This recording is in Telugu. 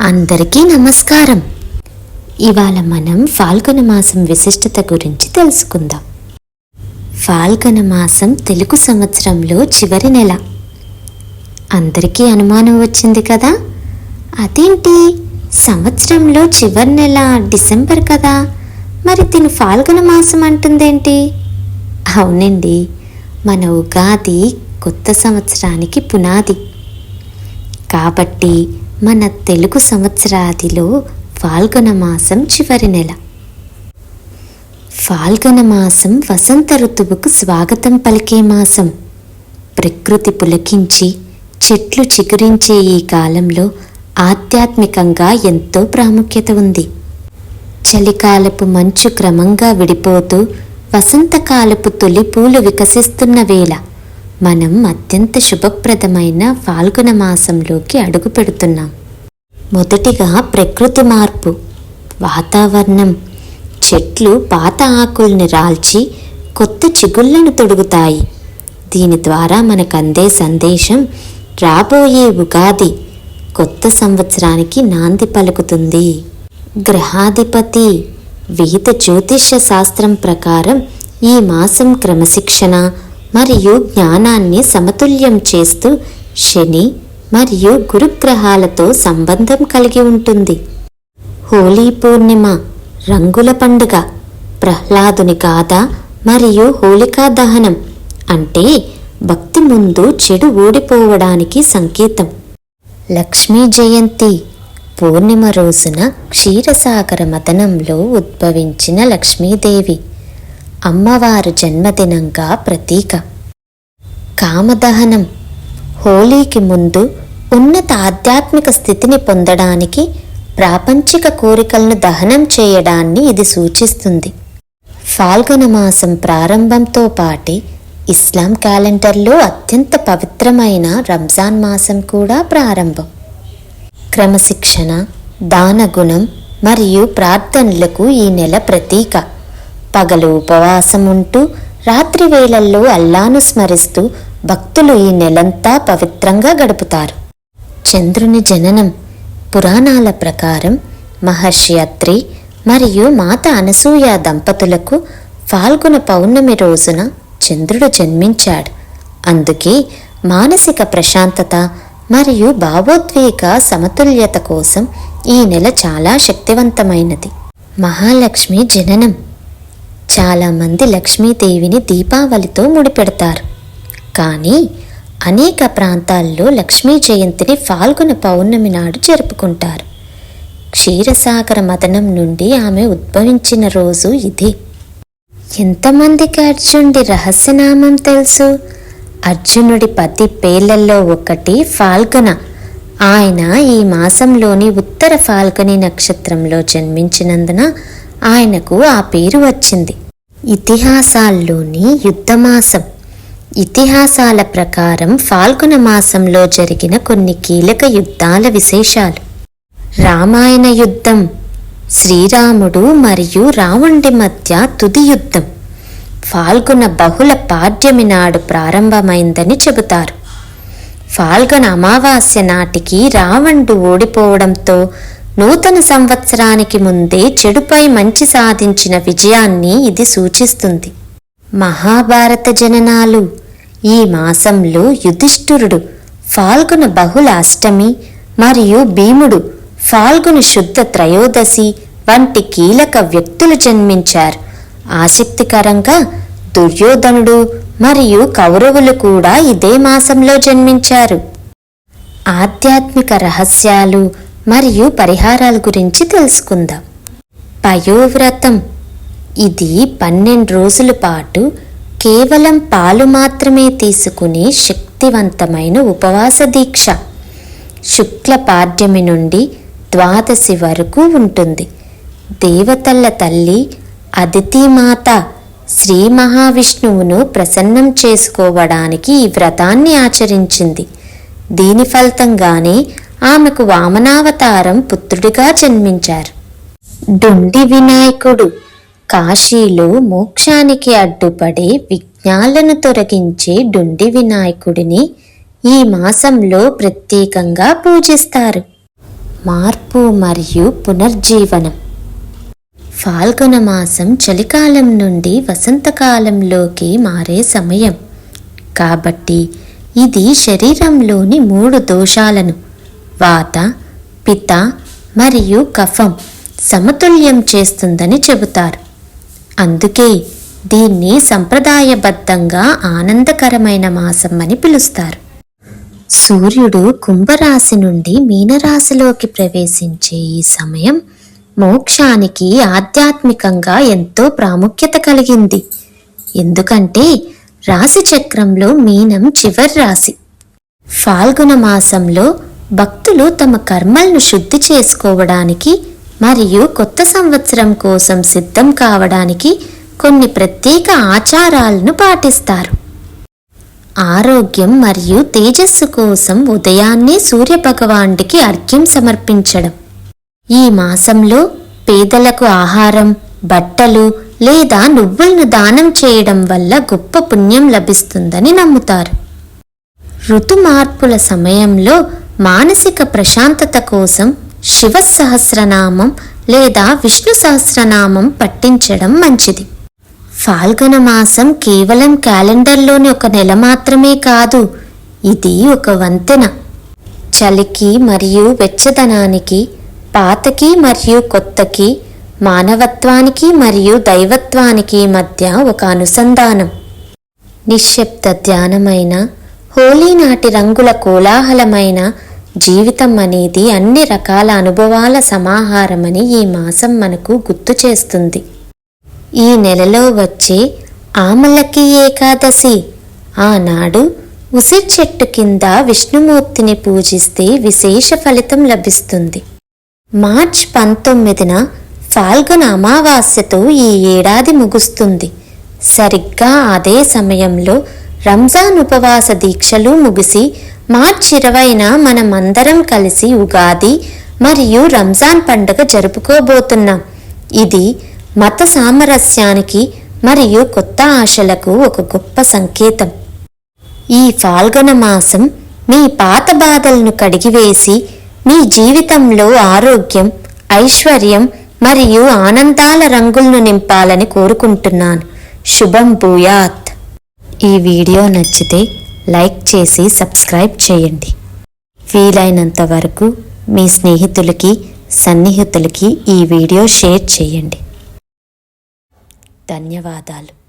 అందరికీ నమస్కారం. ఇవాళ మనం ఫాల్గుణ మాసం విశిష్టత గురించి తెలుసుకుందాం. ఫాల్గుణ మాసం తెలుగు సంవత్సరంలో చివరి నెల. అందరికీ అనుమానం వచ్చింది కదా? అదేంటి? సంవత్సరంలో చివరి నెల డిసెంబర్ కదా? మరి దీని ఫాల్గుణ మాసం అంటుందేంటి? అవునండి. మన ఉగాది కొత్త సంవత్సరానికి పునాది. కాబట్టి మన తెలుగు సంవత్సరాదిలో ఫాల్గుణ మాసం చివరి నెల. ఫాల్గుణ మాసం వసంత ఋతువుకు స్వాగతం పలికే మాసం. ప్రకృతి పులకించి చెట్లు చిగురించే ఈ కాలంలో ఆధ్యాత్మికంగా ఎంతో ప్రాముఖ్యత ఉంది. చలికాలపు మంచు క్రమంగా విడిపోతూ వసంతకాలపు తొలి పూలు వికసిస్తున్న వేళ. మనం అత్యంత శుభప్రదమైన ఫాల్గుణ మాసంలోకి అడుగు పెడుతున్నాం. మొదటిగా ప్రకృతి మార్పు వాతావరణం. చెట్లు పాత ఆకుల్ని రాల్చి కొత్త చిగుళ్ళను తొడుగుతాయి. దీని ద్వారా మనకు అందే సందేశం రాబోయే ఉగాది కొత్త సంవత్సరానికి నాంది పలుకుతుంది. గ్రహాధిపతి వేద జ్యోతిష్య శాస్త్రం ప్రకారం ఈ మాసం క్రమశిక్షణ మరియు జ్ఞానాన్ని సమతుల్యం చేస్తూ శని మరియు గురుగ్రహాలతో సంబంధం కలిగి ఉంటుంది. హోలీ పూర్ణిమ రంగుల పండుగ ప్రహ్లాదుని గాథ మరియు హోళికా దహనం అంటే భక్తి ముందు చెడు ఓడిపోవడానికి సంకేతం. లక్ష్మీ జయంతి పూర్ణిమ రోజున క్షీరసాగర మదనంలో ఉద్భవించిన లక్ష్మీదేవి. అమ్మవారు జన్మదినంగా ప్రతీక. కామదహనం. హోలీకి ముందు ఉన్నత ఆధ్యాత్మిక స్థితిని పొందడానికి ప్రాపంచిక కోరికలను దహనం చేయడాన్ని ఇది సూచిస్తుంది. ఫాల్గుణ మాసం ప్రారంభంతో పాటి ఇస్లాం క్యాలెండర్లో అత్యంత పవిత్రమైన రంజాన్ మాసం కూడా ప్రారంభం. క్రమశిక్షణ దానగుణం మరియు ప్రార్థనలకు ఈ నెల ప్రతీక. పగలు ఉపవాసం ఉంటూ రాత్రి వేళల్లో అల్లాను స్మరిస్తూ భక్తులు ఈ నెలంతా పవిత్రంగా గడుపుతారు. చంద్రుని జననం పురాణాల ప్రకారం మహర్షి అత్రి మరియు మాత అనసూయ దంపతులకు ఫాల్గుణ పౌర్ణమి రోజున చంద్రుడు జన్మించాడు. అందుకే మానసిక ప్రశాంతత మరియు భావోద్వేగ సమతుల్యత కోసం ఈ నెల చాలా శక్తివంతమైనది. మహాలక్ష్మి జననం చాలామంది లక్ష్మీదేవిని దీపావళితో ముడిపెడతారు. కానీ అనేక ప్రాంతాల్లో లక్ష్మీ జయంతిని ఫాల్గుణ పౌర్ణమి నాడు జరుపుకుంటారు. క్షీరసాగర మదనం నుండి ఆమె ఉద్భవించిన రోజు ఇది. ఎంతమందికి అర్జునుడి రహస్యనామం తెలుసు? అర్జునుడి పది పేర్లలో ఒకటి ఫాల్గుణ. ఆయన ఈ మాసంలోని ఉత్తర ఫాల్గుని నక్షత్రంలో జన్మించినందున ఆయనకు ఆ పేరు వచ్చింది. ఇతిహాసాల్లోని యుద్ధమాసం. ఇతిహాసాల ప్రకారం ఫాల్గుణ మాసంలో జరిగిన కొన్ని కీలక యుద్ధాల విశేషాలు. రామాయణ యుద్ధం శ్రీరాముడు మరియు రావణుడి మధ్య తుది యుద్ధం. ఫాల్గుణ బహుళ పాడ్యమి నాడు ప్రారంభమైందని చెబుతారు. ఫాల్గుణ అమావాస్య నాటికి రావణుడు ఓడిపోవడంతో నూతన సంవత్సరానికి ముందే చెడుపై మంచి సాధించిన విజయాన్ని ఇది సూచిస్తుంది. మహాభారత జననాలు ఈ మాసంలో యుధిష్ఠురుడు ఫాల్గుణ బహుళ అష్టమి మరియు భీముడు ఫాల్గుణ శుద్ధ త్రయోదశి వంటి కీలక వ్యక్తులు జన్మించారు. ఆసక్తికరంగా దుర్యోధనుడు మరియు కౌరవులు కూడా ఇదే మాసంలో జన్మించారు. ఆధ్యాత్మిక రహస్యాలు మరియు పరిహారాల గురించి తెలుసుకుందాం. పయోవ్రతం. ఇది పన్నెండు రోజుల పాటు కేవలం పాలు మాత్రమే తీసుకునే శక్తివంతమైన ఉపవాస దీక్ష. శుక్ల పాడ్యమి నుండి ద్వాదశి వరకు ఉంటుంది. దేవతల్ల తల్లి అదితిమాత శ్రీ మహావిష్ణువును ప్రసన్నం చేసుకోవడానికి ఈ వ్రతాన్ని ఆచరించింది. దీని ఫలితంగానే ఆమెకు వామనావతారం పుత్రుడిగా జన్మించారు. డుండి వినాయకుడు కాశీలో మోక్షానికి అడ్డుపడే విఘ్నాలను తొలగించే డుండి వినాయకుడిని ఈ మాసంలో ప్రత్యేకంగా పూజిస్తారు. మార్పు మరియు పునర్జీవనం. ఫాల్గుణ మాసం చలికాలం నుండి వసంతకాలంలోకి మారే సమయం. కాబట్టి ఇది శరీరంలోని మూడు దోషాలను వాత పిత మరియు కఫం సమతుల్యం చేస్తుందని చెబుతారు. అందుకే దీన్ని సంప్రదాయబద్ధంగా ఆనందకరమైన మాసం అని పిలుస్తారు. సూర్యుడు కుంభరాశి నుండి మీనరాశిలోకి ప్రవేశించే ఈ సమయం మోక్షానికి ఆధ్యాత్మికంగా ఎంతో ప్రాముఖ్యత కలిగింది. ఎందుకంటే రాశి చక్రంలో మీనం చివరి రాశి. ఫాల్గుణ మాసంలో భక్తులు తమ కర్మలను శుద్ధి చేసుకోవడానికి మరియు కొత్త సంవత్సరం కోసం సిద్ధం కావడానికి కొన్ని ప్రత్యేక ఆచారాలను పాటిస్తారు. ఆరోగ్యం మరియు తేజస్సు కోసం ఉదయాన్నే సూర్యభగవానుడికి అర్ఘ్యం సమర్పించడం. ఈ మాసంలో పేదలకు ఆహారం బట్టలు లేదా నువ్వులను దానం చేయడం వల్ల గొప్ప పుణ్యం లభిస్తుందని నమ్ముతారు. ఋతుమార్పుల సమయంలో మానసిక ప్రశాంతత కోసం శివ సహస్రనామం లేదా విష్ణు సహస్రనామం పట్టించడం మంచిది. ఫాల్గుణ మాసం కేవలం క్యాలెండర్లోని ఒక నెల మాత్రమే కాదు ఇది ఒక వంతెన. చలికి మరియు వెచ్చదనానికి పాతకి మరియు కొత్తకి మానవత్వానికి మరియు దైవత్వానికి మధ్య ఒక అనుసంధానం. నిశ్శబ్ద ధ్యానమైన హోలీ నాటి రంగుల కోలాహలమైన జీవితం అనేది అన్ని రకాల అనుభవాల సమాహారమని ఈ మాసం మనకు గుర్తు చేస్తుంది. ఈ నెలలో వచ్చే ఆమలకి ఏకాదశి. ఆనాడు ఉసిరి చెట్టు కింద విష్ణుమూర్తిని పూజిస్తే విశేష ఫలితం లభిస్తుంది. మార్చ్ పంతొమ్మిదిన ఫాల్గుణ అమావాస్యతో ఈ ఏడాది ముగుస్తుంది. సరిగ్గా అదే సమయంలో రంజాన్ ఉపవాస దీక్షలు ముగిసి మార్చి ఇరవైన మనమందరం కలిసి ఉగాది మరియు రంజాన్ పండుగ జరుపుకోబోతున్నాం. ఇది మత సామరస్యానికి మరియు కొత్త ఆశలకు ఒక గొప్ప సంకేతం. ఈ ఫాల్గొన మాసం మీ పాత బాధలను కడిగివేసి మీ జీవితంలో ఆరోగ్యం ఐశ్వర్యం మరియు ఆనందాల రంగులను నింపాలని కోరుకుంటున్నాను. శుభం భూయాత్. ఈ వీడియో నచ్చితే లైక్ చేసి సబ్స్క్రైబ్ చేయండి. వీలైనంత వరకు మీ స్నేహితులకి సన్నిహితులకి ఈ వీడియో షేర్ చేయండి. ధన్యవాదాలు.